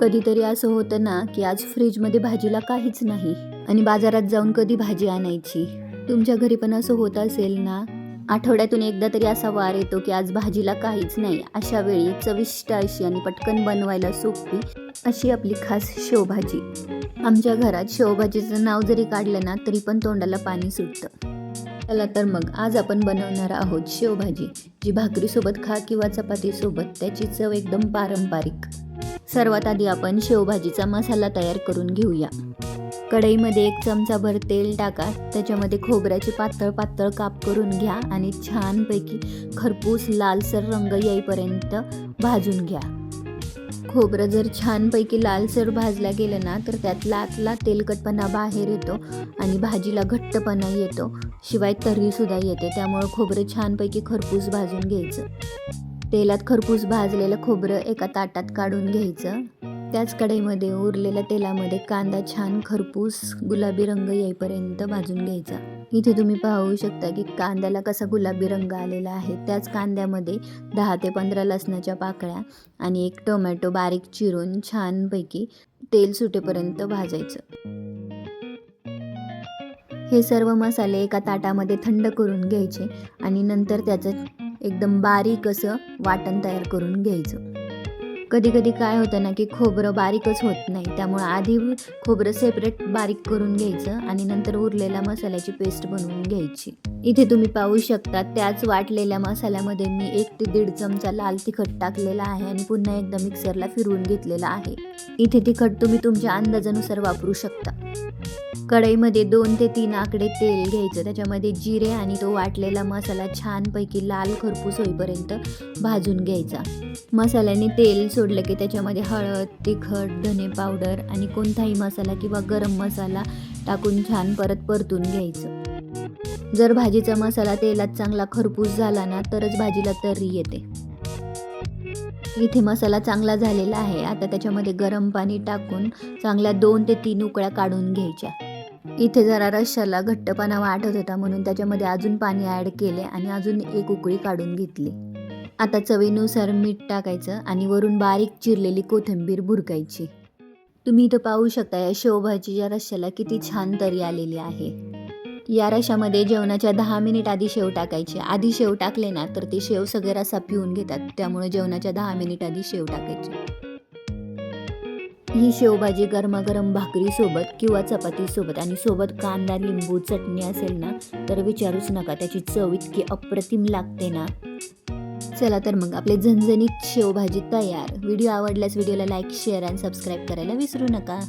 कधीतरी असं होतं ना की आज फ्रीजमध्ये भाजीला काहीच नाही आणि बाजारात जाऊन कधी भाजी आणायची. तुमच्या घरी पण असं होत असेल ना? आठवड्यातून एकदा तरी असा वार येतो की आज भाजीला काहीच नाही. अशा वेळी चविष्ट अशी आणि पटकन बनवायला सोपी अशी आपली खास शेवभाजी. आमच्या घरात शेवभाजीचं नाव जरी काढलं ना तरी पण तोंडाला पाणी सुटतं. चला तर मग आज आपण बनवणार आहोत शेवभाजी जी भाकरीसोबत खा किंवा चपातीसोबत. त्याची चव एकदम पारंपरिक. सर्वात आधी आपण शेवभाजीचा मसाला तयार करून घेऊया. कढईमध्ये एक चमचाभर तेल टाका त्याच्यामध्ये खोबऱ्याचे पातळ पातळ काप करून घ्या आणि छानपैकी खरपूस लालसर रंग येईपर्यंत भाजून घ्या. खोबरं जर छानपैकी लालसर भाजला गेलं ना तर त्यातला आतला तेलकटपणा बाहेर येतो आणि भाजीला घट्टपणा येतो. शिवाय तर्रीसुद्धा येते त्यामुळं खोबरं छानपैकी खरपूस भाजून घ्यायचं. तेलात खरपूस भाजलेलं खोबरं एका ताटात काढून घ्यायचं. त्याच कढईमध्ये उरलेल्या तेलामध्ये कांदा छान खरपूस गुलाबी रंग येईपर्यंत भाजून घ्यायचा. इथे तुम्ही पाहू शकता की कांद्याला कसा गुलाबी रंग आलेला आहे. त्याच कांद्यामध्ये दहा ते पंधरा लसणाच्या पाकळ्या आणि एक टोमॅटो बारीक चिरून छानपैकी तेल सुटेपर्यंत भाजायचं. हे सर्व मसाले एका ताटामध्ये थंड करून घ्यायचे आणि नंतर त्याचं एकदम बारीक असं वाटण तयार करून घ्यायचं. कधी कधी काय होतं ना की खोबरं बारीकच होत नाही त्यामुळं आधी खोबरं सेपरेट बारीक करून घ्यायचं आणि नंतर उरलेल्या मसाल्याची पेस्ट बनवून घ्यायची. इथे तुम्ही पाहू शकता त्याच वाटलेल्या मसाल्यामध्ये मी एक ते दीड चमचा लाल तिखट टाकलेला आहे आणि पुन्हा एकदा मिक्सरला फिरवून घेतलेला आहे. इथे तिखट तुम्ही तुमच्या अंदाजानुसार वापरू शकता. कढईमध्ये दोन ते तीन आकडे तेल घ्यायचं त्याच्यामध्ये जिरे आणि तो वाटलेला मसाला छानपैकी लाल खरपूस होईपर्यंत भाजून घ्यायचा. मसाल्याने तेल सोडलं की त्याच्यामध्ये हळद तिखट धने पावडर आणि कोणताही मसाला किंवा गरम मसाला टाकून छान परत परतून घ्यायचं. जर भाजीचा मसाला तेलात चांगला खरपूस झाला ना तरच भाजीला तर्री येते. इथे मसाला चांगला झालेला आहे. आता त्याच्यामध्ये गरम पाणी टाकून चांगल्या दोन ते तीन उकळ्या काढून घ्यायच्या. इथे जरा रश्शाला घट्टपणा वाटत होता म्हणून त्याच्यामध्ये अजून पाणी ॲड केले आणि अजून एक उकळी काढून घेतली. आता चवीनुसार मीठ टाकायचं आणि वरून बारीक चिरलेली कोथिंबीर भुरकायची तुम्ही इथं पाहू शकता या शेवभाजीच्या रश्श्याला किती छान तरी आलेली आहे. या रशामध्ये जेवणाच्या दहा मिनिट आधी शेव टाकायचे. आधी शेव टाकले ना तर ते शेव सगळे रसा पिऊन घेतात. त्यामुळे जेवणाच्या दहा मिनिट आधी शेव टाकायची. ही शेवभाजी गरमागरम भाकरीसोबत किंवा चपातीसोबत आणि सोबत कांदा लिंबू चटणी असेल ना तर विचारूच नका. त्याची चव इतकी अप्रतिम लागते ना. चला तर मग आपले झणझणीत शेवभाजी तयार. व्हिडिओ आवडल्यास व्हिडिओला लाईक शेअर आणि सबस्क्राईब करायला विसरू नका.